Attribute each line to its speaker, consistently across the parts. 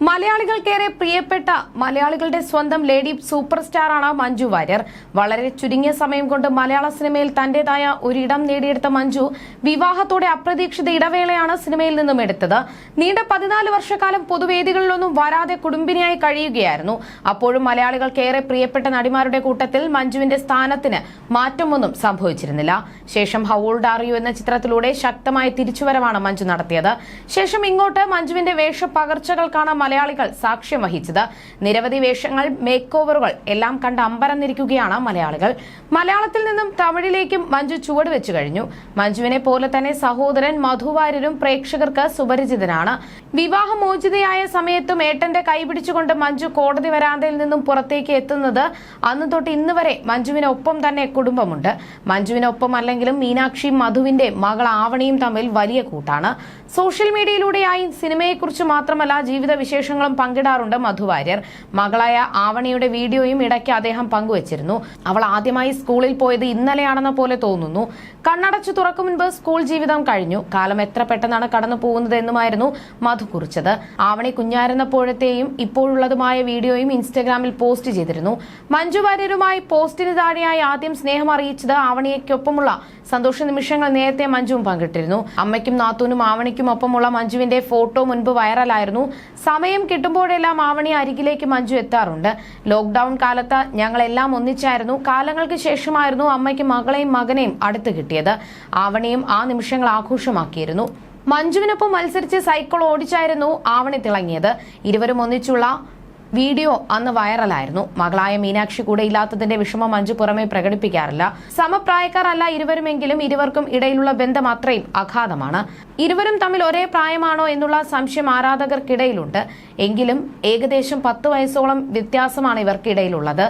Speaker 1: മലയാളികൾക്കേറെ പ്രിയപ്പെട്ട മലയാളികളുടെ സ്വന്തം ലേഡി സൂപ്പർ സ്റ്റാറാണ് മഞ്ജു വാര്യർ. വളരെ ചുരുങ്ങിയ സമയം കൊണ്ട് മലയാള സിനിമയിൽ തന്റേതായ ഒരിടം നേടിയെടുത്ത മഞ്ജു വിവാഹത്തോടെ അപ്രതീക്ഷിത ഇടവേളയാണ് സിനിമയിൽ നിന്നും എടുത്തത്. നീണ്ട പതിനാല് വർഷക്കാലം പൊതുവേദികളിലൊന്നും വരാതെ കുടുംബിനിയായി കഴിയുകയായിരുന്നു. അപ്പോഴും മലയാളികൾക്കേറെ പ്രിയപ്പെട്ട നടിമാരുടെ കൂട്ടത്തിൽ മഞ്ജുവിന്റെ സ്ഥാനത്തിന് മാറ്റമൊന്നും സംഭവിച്ചിരുന്നില്ല. ശേഷം ഹൗൾഡ് ആർ യു എന്ന ചിത്രത്തിലൂടെ ശക്തമായ തിരിച്ചുവരവാണ് മഞ്ജു നടത്തിയത്. ശേഷം ഇങ്ങോട്ട് മഞ്ജുവിന്റെ വേഷ പകർച്ചകൾക്കാണ് മലയാളികൾ സാക്ഷ്യം വഹിച്ചത്. നിരവധി വേഷങ്ങൾ മേക്ക് ഓവറുകൾ എല്ലാം കണ്ട് അമ്പരന്നിരിക്കുകയാണ് മലയാളികൾ. മലയാളത്തിൽ നിന്നും തമിഴിലേക്കും മഞ്ജു ചുവട് വെച്ചു കഴിഞ്ഞു. മഞ്ജുവിനെ പോലെ തന്നെ സഹോദരൻ മധുവാര്യരും പ്രേക്ഷകർക്ക് സുപരിചിതനാണ്. വിവാഹമോചിതയായ സമയത്തും ഏട്ടന്റെ കൈപിടിച്ചുകൊണ്ട് മഞ്ജു കോടതി വരാന്തയിൽ നിന്നും പുറത്തേക്ക് എത്തുന്നത് അന്ന് തൊട്ട് ഇന്ന് വരെ മഞ്ജുവിനൊപ്പം തന്നെ കുടുംബമുണ്ട്. മഞ്ജുവിനൊപ്പം അല്ലെങ്കിലും മീനാക്ഷി മധുവിന്റെ മകൾ ആവണിയും തമ്മിൽ വലിയ കൂട്ടാണ്. സോഷ്യൽ മീഡിയയിലൂടെയായി സിനിമയെക്കുറിച്ച് മാത്രമല്ല ജീവിത വിശേഷങ്ങളും പങ്കിടാറുണ്ട് മധു വാര്യർ. മകളായ ആവണിയുടെ വീഡിയോയും ഇടയ്ക്ക് അദ്ദേഹം പങ്കുവച്ചിരുന്നു. അവൾ ആദ്യമായി സ്കൂളിൽ പോയത് ഇന്നലെയാണെന്ന പോലെ തോന്നുന്നു. കണ്ണടച്ചു തുറക്കും മുൻപ് സ്കൂൾ ജീവിതം കഴിഞ്ഞു. കാലം എത്ര പെട്ടെന്നാണ് കടന്നു പോകുന്നത് എന്നുമായിരുന്നു മധു കുറിച്ചത്. ആവണി കുഞ്ഞായിരുന്നപ്പോഴത്തെയും ഇപ്പോഴുള്ളതുമായ വീഡിയോയും ഇൻസ്റ്റഗ്രാമിൽ പോസ്റ്റ് ചെയ്തിരുന്നു. മഞ്ജു വാര്യരുമായി പോസ്റ്റിന് താഴെയായി ആദ്യം സ്നേഹം അറിയിച്ചത് ആവണിയ്ക്കൊപ്പമുള്ള സന്തോഷ നിമിഷങ്ങൾ നേരത്തെ മഞ്ജുവും പങ്കിട്ടിരുന്നു. അമ്മയ്ക്കും നാത്തൂനും ആവണിക്കും ഒപ്പമുള്ള മഞ്ജുവിന്റെ ഫോട്ടോ മുൻപ് വൈറലായിരുന്നു. സമയം കിട്ടുമ്പോഴെല്ലാം ആവണി അരികിലേക്ക് മഞ്ജു എത്താറുണ്ട്. ലോക്ക്ഡൌൺ കാലത്ത് ഞങ്ങളെല്ലാം ഒന്നിച്ചായിരുന്നു. കാലങ്ങൾക്ക് ശേഷമായിരുന്നു അമ്മയ്ക്ക് മകളെയും മകനെയും അടുത്ത് കിട്ടിയത്. ആവണിയും ആ നിമിഷങ്ങൾ ആഘോഷമാക്കിയിരുന്നു. മഞ്ജുവിനൊപ്പം മത്സരിച്ച് സൈക്കിൾ ഓടിച്ചായിരുന്നു ആവണി തിളങ്ങിയത്. ഇരുവരും ഒന്നിച്ചുള്ള വീഡിയോ അന്ന് വൈറലായിരുന്നു. മകളായ മീനാക്ഷി കൂടെ ഇല്ലാത്തതിന്റെ വിഷമം മഞ്ജു പുറമെ പ്രകടിപ്പിക്കാറില്ല. സമപ്രായക്കാരല്ല ഇരുവരുമെങ്കിലും ഇരുവർക്കും ഇടയിലുള്ള ബന്ധം അത്രയും അഗാധമാണ്. ഇരുവരും തമ്മിൽ ഒരേ പ്രായമാണോ എന്നുള്ള സംശയം ആരാധകർക്കിടയിലുണ്ട്. എങ്കിലും ഏകദേശം പത്ത് വയസ്സോളം വ്യത്യാസമാണ് ഇവർക്കിടയിലുള്ളത്.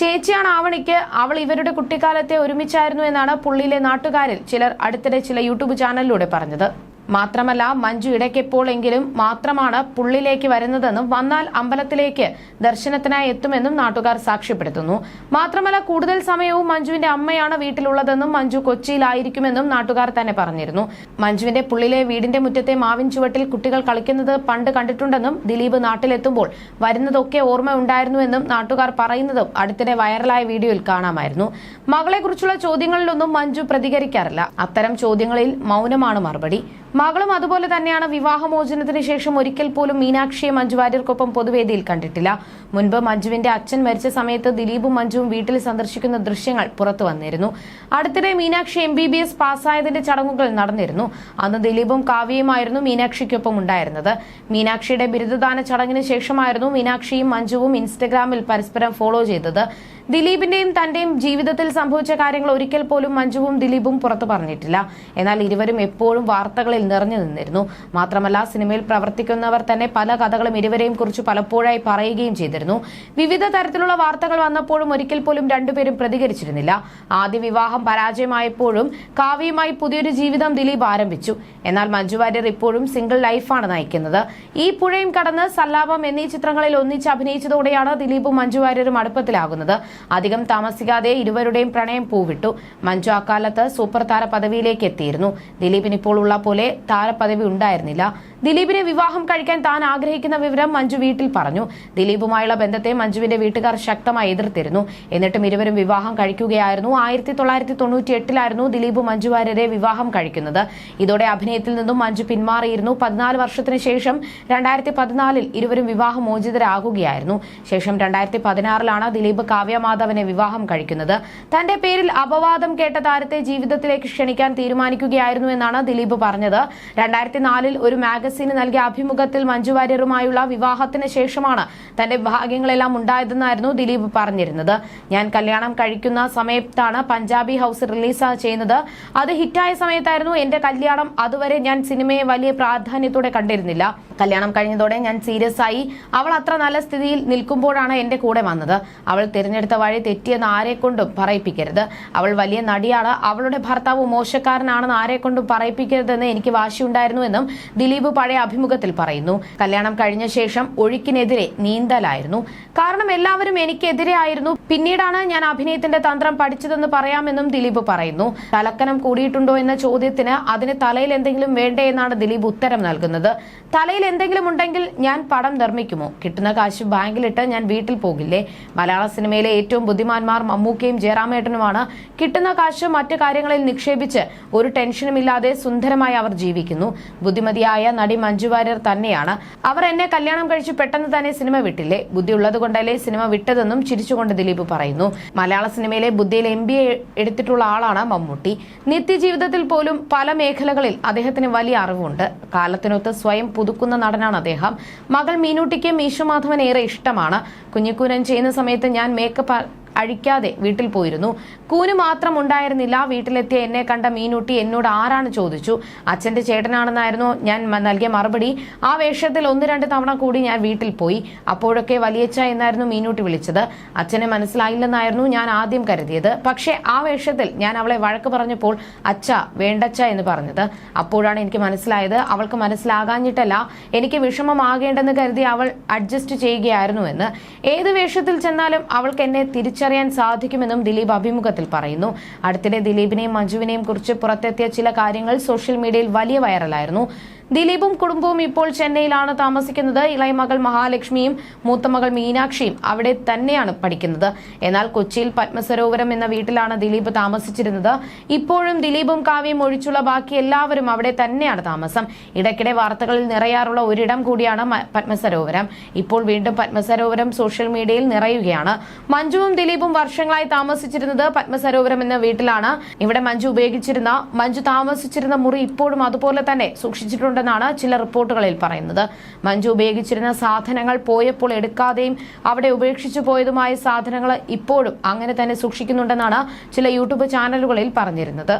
Speaker 1: ചേച്ചിയാണ് ആവണിക്ക് അവൾ ഇവരുടെ കുട്ടിക്കാലത്തെ ഒരുമിച്ചായിരുന്നു എന്നാണ് പുള്ളിയിലെ നാട്ടുകാരിൽ ചിലർ അടുത്തിടെ ചില യൂട്യൂബ് ചാനലിലൂടെ പറഞ്ഞത്. മാത്രമല്ല മഞ്ജു ഇടയ്ക്കെപ്പോഴെങ്കിലും മാത്രമാണ് പുള്ളിലേക്ക് വരുന്നതെന്നും വന്നാൽ അമ്പലത്തിലേക്ക് ദർശനത്തിനായി എത്തുമെന്നും നാട്ടുകാർ സാക്ഷ്യപ്പെടുത്തുന്നു. മാത്രമല്ല കൂടുതൽ സമയവും മഞ്ജുവിന്റെ അമ്മയാണ് വീട്ടിലുള്ളതെന്നും മഞ്ജു കൊച്ചിയിലായിരിക്കുമെന്നും നാട്ടുകാർ തന്നെ പറഞ്ഞിരുന്നു. മഞ്ജുവിന്റെ പുള്ളിലെ വീടിന്റെ മുറ്റത്തെ മാവിൻ ചുവട്ടിൽ കുട്ടികൾ കളിക്കുന്നത് പണ്ട് കണ്ടിട്ടുണ്ടെന്നും ദിലീപ് നാട്ടിലെത്തുമ്പോൾ വരുന്നതൊക്കെ ഓർമ്മ ഉണ്ടായിരുന്നുവെന്നും നാട്ടുകാർ പറയുന്നതും അടുത്തിടെ വൈറലായ വീഡിയോയിൽ കാണാമായിരുന്നു. മകളെക്കുറിച്ചുള്ള ചോദ്യങ്ങളിലൊന്നും മഞ്ജു പ്രതികരിക്കാറില്ല. അത്തരം ചോദ്യങ്ങളിൽ മൗനമാണ് മറുപടി. മകളും അതുപോലെ തന്നെയാണ് വിവാഹമോചനത്തിന് ശേഷം ഒരിക്കൽ പോലും മീനാക്ഷിയെ മഞ്ജു വാര്യർക്കൊപ്പം പൊതുവേദിയിൽ കണ്ടിട്ടില്ല. മുൻപ് മഞ്ജുവിന്റെ അച്ഛൻ മരിച്ച സമയത്ത് ദിലീപും മഞ്ജുവും വീട്ടിൽ സന്ദർശിക്കുന്ന ദൃശ്യങ്ങൾ പുറത്തു വന്നിരുന്നു. അടുത്തിടെ Meenakshi M B B S പാസ്സായതിന്റെ ചടങ്ങുകൾ നടന്നിരുന്നു. അന്ന് ദിലീപും കാവ്യയുമായിരുന്നു മീനാക്ഷിക്കൊപ്പം ഉണ്ടായിരുന്നത്. മീനാക്ഷിയുടെ ബിരുദദാന ചടങ്ങിന് ശേഷമായിരുന്നു മീനാക്ഷിയും മഞ്ജുവും ഇൻസ്റ്റഗ്രാമിൽ പരസ്പരം ഫോളോ ചെയ്തത്. ദിലീപിന്റെയും തന്റെയും ജീവിതത്തിൽ സംഭവിച്ച കാര്യങ്ങൾ ഒരിക്കൽ പോലും മഞ്ജുവും ദിലീപും പുറത്തു പറഞ്ഞിട്ടില്ല. എന്നാൽ ഇരുവരും എപ്പോഴും വാർത്തകളിൽ നിറഞ്ഞു നിന്നിരുന്നു. മാത്രമല്ല സിനിമയിൽ പ്രവർത്തിക്കുന്നവർ തന്നെ പല കഥകളും ഇരുവരെയും കുറിച്ച് പലപ്പോഴായി പറയുകയും ചെയ്തിരുന്നു. വിവിധ തരത്തിലുള്ള വാർത്തകൾ വന്നപ്പോഴും ഒരിക്കൽ പോലും രണ്ടുപേരും പ്രതികരിച്ചിരുന്നില്ല. ആദ്യ വിവാഹം പരാജയമായപ്പോഴും കാവ്യയുമായി പുതിയൊരു ജീവിതം ദിലീപ് ആരംഭിച്ചു. എന്നാൽ മഞ്ജു വാര്യർ ഇപ്പോഴും സിംഗിൾ ലൈഫാണ് നയിക്കുന്നത്. ഈ പുഴയും കടന്ന് സല്ലാപം എന്നീ ചിത്രങ്ങളിൽ ഒന്നിച്ച് അഭിനയിച്ചതോടെയാണ് ദിലീപും മഞ്ജു വാര്യരും അടുപ്പത്തിലാകുന്നത്. അധികം താമസിക്കാതെ ഇരുവരുടെയും പ്രണയം പൂവിട്ടു. മഞ്ജു അക്കാലത്ത് സൂപ്പർ താര പദവിയിലേക്ക് എത്തിയിരുന്നു. ദിലീപിന് ഇപ്പോൾ ഉള്ള പോലെ താരപദവി ഉണ്ടായിരുന്നില്ല. ദിലീപിനെ വിവാഹം കഴിക്കാൻ താൻ ആഗ്രഹിക്കുന്ന വിവരം മഞ്ജു വീട്ടിൽ പറഞ്ഞു. ദിലീപുമായുള്ള ബന്ധത്തെ മഞ്ജുവിന്റെ വീട്ടുകാർ ശക്തമായി എതിർത്തിരുന്നു. എന്നിട്ടും ഇരുവരും വിവാഹം കഴിക്കുകയായിരുന്നു. ആയിരത്തി തൊള്ളായിരത്തി തൊണ്ണൂറ്റി എട്ടിലായിരുന്നു ദിലീപ് മഞ്ജു വാര്യരെ വിവാഹം കഴിക്കുന്നത്. ഇതോടെ അഭിനയത്തിൽ നിന്നും മഞ്ജു പിന്മാറിയിരുന്നു. പതിനാല് വർഷത്തിന് ശേഷം രണ്ടായിരത്തി പതിനാലിൽ ഇരുവരും വിവാഹമോചിതരാകുകയായിരുന്നു ശേഷം രണ്ടായിരത്തി പതിനാറിലാണ് ദിലീപ് കാവ്യമാധവനെ വിവാഹം കഴിക്കുന്നത്. തന്റെ പേരിൽ അപവാദം കേട്ട താരത്തെ ജീവിതത്തിലേക്ക് ക്ഷണിക്കാൻ തീരുമാനിക്കുകയായിരുന്നു എന്നാണ് ദിലീപ് പറഞ്ഞത്. രണ്ടായിരത്തി നാലിൽ ഒരു മാഗസിന് നൽകിയ അഭിമുഖത്തിൽ മഞ്ജു വാര്യറുമായുള്ള വിവാഹത്തിന് ശേഷമാണ് തന്റെ ഭാഗ്യങ്ങളെല്ലാം ഉണ്ടായതെന്നായിരുന്നു ദിലീപ് പറഞ്ഞിരുന്നത്. ഞാൻ കല്യാണം കഴിക്കുന്ന സമയത്താണ് പഞ്ചാബി ഹൗസ് റിലീസ് ചെയ്യുന്നത്. അത് ഹിറ്റായ സമയത്തായിരുന്നു. എന്റെ കല്യാണം അതുവരെ ഞാൻ സിനിമയെ വലിയ പ്രാധാന്യത്തോടെ കണ്ടിരുന്നില്ല. കല്യാണം കഴിഞ്ഞതോടെ ഞാൻ സീരിയസ് ആയി. അവൾ അത്ര നല്ല സ്ഥിതിയിൽ നിൽക്കുമ്പോഴാണ് എന്റെ കൂടെ വന്നത്. അവൾ തിരഞ്ഞെടുത്ത വഴി തെറ്റിയെന്ന് ആരെക്കൊണ്ടും പറയിപ്പിക്കരുത്. അവൾ വലിയ നടിയാണ്. അവളുടെ ഭർത്താവ് മോശക്കാരനാണെന്ന് ആരെക്കൊണ്ടും പറയിപ്പിക്കരുതെന്ന് എനിക്ക് വാശിയുണ്ടായിരുന്നുവെന്നും ദിലീപ് പഴയ അഭിമുഖത്തിൽ പറയുന്നു. കല്യാണം കഴിഞ്ഞ ശേഷം ഒഴുക്കിനെതിരെ നീന്തലായിരുന്നു. കാരണം എല്ലാവരും എനിക്കെതിരെ ആയിരുന്നു. പിന്നീടാണ് ഞാൻ അഭിനയത്തിന്റെ തന്ത്രം പഠിച്ചതെന്ന് പറയാമെന്നും ദിലീപ് പറയുന്നു. തലക്കനം കൂടിയിട്ടുണ്ടോ എന്ന ചോദ്യത്തിന് അതിന് തലയിൽ എന്തെങ്കിലും വേണ്ടേ എന്നാണ് ദിലീപ് ഉത്തരം നൽകുന്നത്. തലയിൽ എന്തെങ്കിലും ഉണ്ടെങ്കിൽ ഞാൻ പടം നിർമ്മിക്കുമോ? കിട്ടുന്ന കാശ് ബാങ്കിലിട്ട് ഞാൻ വീട്ടിൽ പോകില്ലേ? മലയാള സിനിമയിലെ ഏറ്റവും ബുദ്ധിമാന്മാർ മമ്മൂക്കയും ജയറാമേട്ടനുമാണ്. കിട്ടുന്ന കാശ് മറ്റു കാര്യങ്ങളിൽ നിക്ഷേപിച്ച് ഒരു ടെൻഷനുമില്ലാതെ സുന്ദരമായി അവർ ജീവിക്കുന്നു. ബുദ്ധിമതിയായ നടി മഞ്ജു വാര്യർ തന്നെയാണ്. അവർ എന്നെ കല്യാണം കഴിച്ച് പെട്ടെന്ന് തന്നെ സിനിമ വിട്ടില്ലേ? ബുദ്ധി ഉള്ളതുകൊണ്ടല്ലേ സിനിമ വിട്ടതെന്നും ചിരിച്ചുകൊണ്ട് ദിലീപ് പറയുന്നു. മലയാള സിനിമയിലെ ബുദ്ധിയിൽ എം ബി എ എടുത്തിട്ടുള്ള ആളാണ് മമ്മൂട്ടി. നിത്യജീവിതത്തിൽ പോലും പല മേഖലകളിൽ അദ്ദേഹത്തിന് വലിയ അറിവുണ്ട്. കാലത്തിനൊത്ത് സ്വയം പുതുക്കുന്ന നടനാണ് അദ്ദേഹം. മകൾ മീനൂട്ടിക്ക് മീശുമാധവൻ ഏറെ ഇഷ്ടമാണ്. കുഞ്ഞിക്കൂനൻ ചെയ്യുന്ന സമയത്ത് ഞാൻ മേക്കപ്പ് അഴിക്കാതെ വീട്ടിൽ പോയിരുന്നു. കൂന് മാത്രം ഉണ്ടായിരുന്നില്ല. വീട്ടിലെത്തിയ എന്നെ കണ്ട മീനൂട്ടി എന്നോട് ആരാണ് ചോദിച്ചു. അച്ഛന്റെ ചേട്ടനാണെന്നായിരുന്നു ഞാൻ നൽകിയ മറുപടി. ആ വേഷത്തിൽ ഒന്ന് രണ്ട് തവണ കൂടി ഞാൻ വീട്ടിൽ പോയി. അപ്പോഴൊക്കെ വലിയച്ഛ എന്നായിരുന്നു മീനൂട്ടി വിളിച്ചത്. അച്ഛനെ മനസ്സിലായില്ലെന്നായിരുന്നു ഞാൻ ആദ്യം കരുതിയത്. പക്ഷേ ആ വേഷത്തിൽ ഞാൻ അവളെ വഴക്ക് പറഞ്ഞപ്പോൾ അച്ഛ വേണ്ടച്ഛ എന്ന് പറഞ്ഞത്. അപ്പോഴാണ് എനിക്ക് മനസ്സിലായത്. അവൾക്ക് മനസ്സിലാകാഞ്ഞിട്ടല്ല. എനിക്ക് വിഷമമാകേണ്ടെന്ന് കരുതി അവൾ അഡ്ജസ്റ്റ് ചെയ്യുകയായിരുന്നു എന്ന്. ഏത് വേഷത്തിൽ ചെന്നാലും അവൾക്ക് എന്നെ തിരിച്ചറിയാൻ സാധിക്കുമെന്നും ദിലീപ് അഭിമുഖത്തിൽ പറയുന്നു. അടുത്തിടെ ദിലീപിനെയും മഞ്ജുവിനെയും കുറിച്ച് പുറത്തെത്തിയ ചില കാര്യങ്ങൾ സോഷ്യൽ മീഡിയയിൽ വലിയ വൈറലായിരുന്നു. ദിലീപും കുടുംബവും ഇപ്പോൾ ചെന്നൈയിലാണ് താമസിക്കുന്നത്. ഇളയ മകൾ മഹാലക്ഷ്മിയും മൂത്തമകൾ മീനാക്ഷിയും അവിടെ തന്നെയാണ് പഠിക്കുന്നത്. എന്നാൽ കൊച്ചിയിൽ പത്മസരോവരം എന്ന വീട്ടിലാണ് ദിലീപ് താമസിച്ചിരുന്നത്. ഇപ്പോഴും ദിലീപും കാവ്യയും ഒഴിച്ചുള്ള ബാക്കി എല്ലാവരും അവിടെ തന്നെയാണ് താമസം. ഇടയ്ക്കിടെ വാർത്തകളിൽ നിറയാറുള്ള ഒരിടം കൂടിയാണ് പത്മസരോവരം. ഇപ്പോൾ വീണ്ടും പത്മസരോവരം സോഷ്യൽ മീഡിയയിൽ നിറയുകയാണ്. മഞ്ജുവും ദിലീപും വർഷങ്ങളായി താമസിച്ചിരുന്നത് പത്മസരോവരം എന്ന വീട്ടിലാണ്. ഇവിടെ മഞ്ജു ഉപയോഗിച്ചിരുന്ന മഞ്ജു താമസിച്ചിരുന്ന മുറി ഇപ്പോഴും അതുപോലെ തന്നെ സൂക്ഷിച്ചിട്ടുണ്ടെന്നാണ് ചില റിപ്പോർട്ടുകളിൽ പറയുന്നത്. മഞ്ജു ഉപയോഗിച്ചിരുന്ന സാധനങ്ങൾ പോയപ്പോൾ എടുക്കാതെയും അവിടെ ഉപേക്ഷിച്ചു പോയതുമായ സാധനങ്ങൾ ഇപ്പോഴും അങ്ങനെ തന്നെ സൂക്ഷിക്കുന്നുണ്ടെന്നാണ് ചില യൂട്യൂബ് ചാനലുകളിൽ പറഞ്ഞിരുന്നത്.